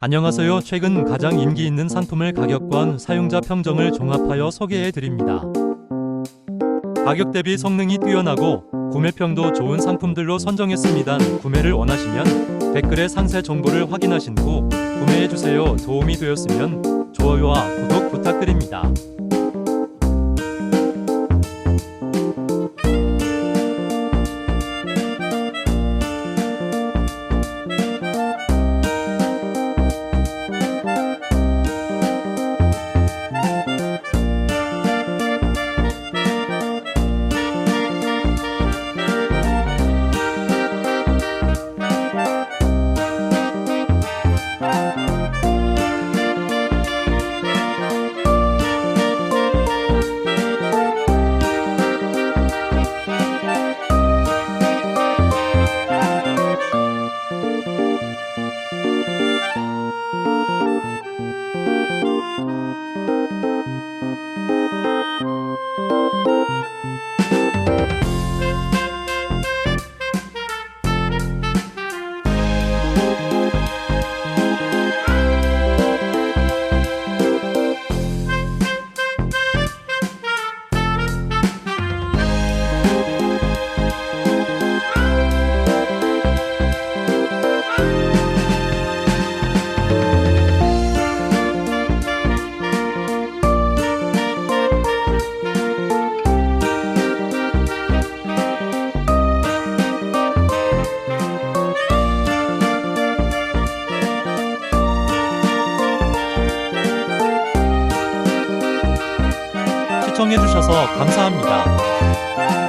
안녕하세요. 최근 가장 인기 있는 상품을 가격권, 사용자 평정을 종합하여 소개해 드립니다. 가격 대비 성능이 뛰어나고 구매평도 좋은 상품들로 선정했습니다. 구매를 원하시면 댓글에 상세 정보를 확인하신 후 구매해 주세요. 도움이 되었으면 좋아요와 구독 부탁드립니다. 시청해주셔서 감사합니다.